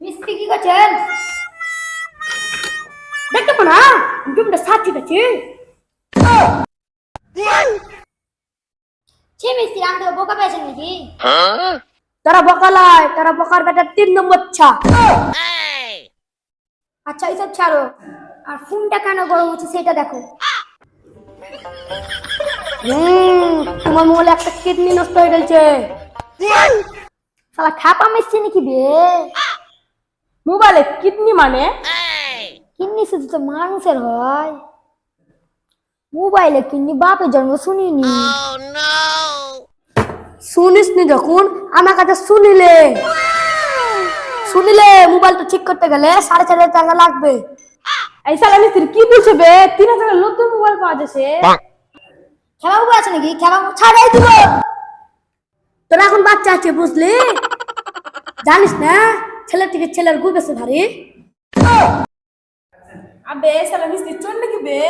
মিস্ত্রি কি করছেন দেখতে পো না? গেছে ছে মিস্ত্রি আমি তো বোকা পেয়েছেন নাকি? তারা বকালায় তারা বকার বেটার তিন নম্বর ছা। আচ্ছা এইসব ছাড়ো। আর ফোনটা কেন গরম হচ্ছে সেটা দেখো। তোমার মোবাইলে একটা কিডনি নষ্ট হয়ে গেছে শালা খাপা মিশছে নাকি বে? মোবাইলে কিডনি মানে? কিডনি শুধু তো মানুষের হয়। মোবাইলে কিডনি বাপের জন্ম শুনিনি। শুনিস নি যখন? আমার কাছে শুনিলে। শুনিলে মোবাইলটা ঠিক করতে গেলে সাড়ে চার হাজার টাকা লাগবে। এই সালা মিস্ত্রি কি বলছে বে? তিন হাজার নতুন মোবাইল পাওয়া যাচ্ছে। খেলা বাবু আছে নাকি? খেলা বাবু ছাড়াই দিব। তোরা এখন বাচ্চা আছে বুঝলি? জানিস না? ছেলের থেকে ছেলের গুণ আছে ভারী। আবে সালা মিস্ত্রি চল নাকি বে?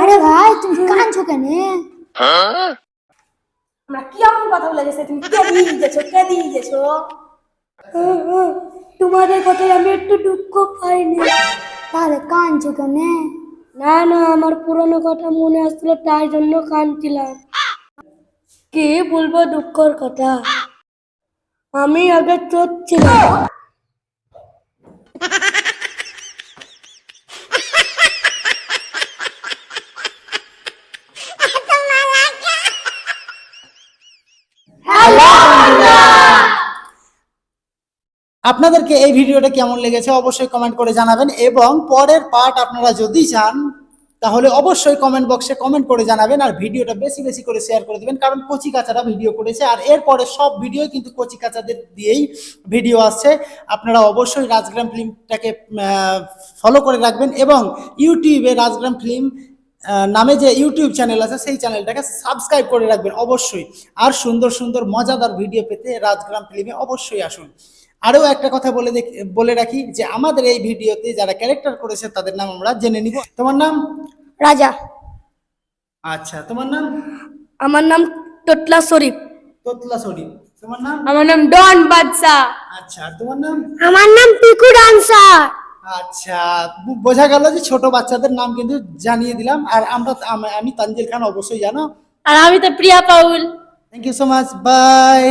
আরে ভাই তুমি কাঁদছো কেন? আমরা কি এমন কথা বলে গেছে? তুমি কে দিয়ে গেছো কে দিয়ে গেছো তোমাদের কথায় আমি একটু দুঃখ পাইনি। তাহলে কাঁদছো কেন? না না আমার পুরনো কথা মনে আসছিল তাই জন্য কাঁদছিলাম। কি বলব দুঃখর কথা? আমি আগে চোর ছিলাম। আপনাদেরকে এই ভিডিওটা কেমন লেগেছে অবশ্যই কমেন্ট করে জানাবেন এবং পরের পার্ট আপনারা যদি চান, তাহলে অবশ্যই কমেন্ট বক্সে কমেন্ট করে জানাবেন আর ভিডিওটা বেশি বেশি করে শেয়ার করে দেবেন, কারণ কচি কাচারা ভিডিও করেছে আর এরপরে সব ভিডিও কিন্তু কচি কাচাদের দিয়েই ভিডিও আসছে। আপনারা অবশ্যই রাজগ্রাম ফিল্মটাকে ফলো করে রাখবেন এবং ইউটিউবে রাজগ্রাম ফিল্ম নামে যে ইউটিউব চ্যানেল আছে সেই চ্যানেলটাকে সাবস্ক্রাইব করে রাখবেন অবশ্যই। আর সুন্দর সুন্দর মজাদার ভিডিও পেতে রাজগ্রাম ফিল্মে অবশ্যই আসুন। আরও একটা কথা বলে বলে রাখি যে আমাদের এই ভিডিওতে যারা ক্যারেক্টার করেছে তাদের নাম আমরা জেনে নিব। তোমার নাম? রাজা। আচ্ছা তোমার নাম? আমার নাম টোটলা শরীফ। তোতলা শরীফ। তোমার নাম? আমার নাম ডন বাদশা আচ্ছা তোমার নাম? আমার নাম পিকু ডান্সার। আচ্ছা বোঝা গেল যে ছোট বাচ্চাদের নাম কিন্তু জানিয়ে দিলাম। আর আমরা আম- আমি তানজিল খান অবশ্যই জানো। আর আমি তো Priya Paul. Thank you so much bye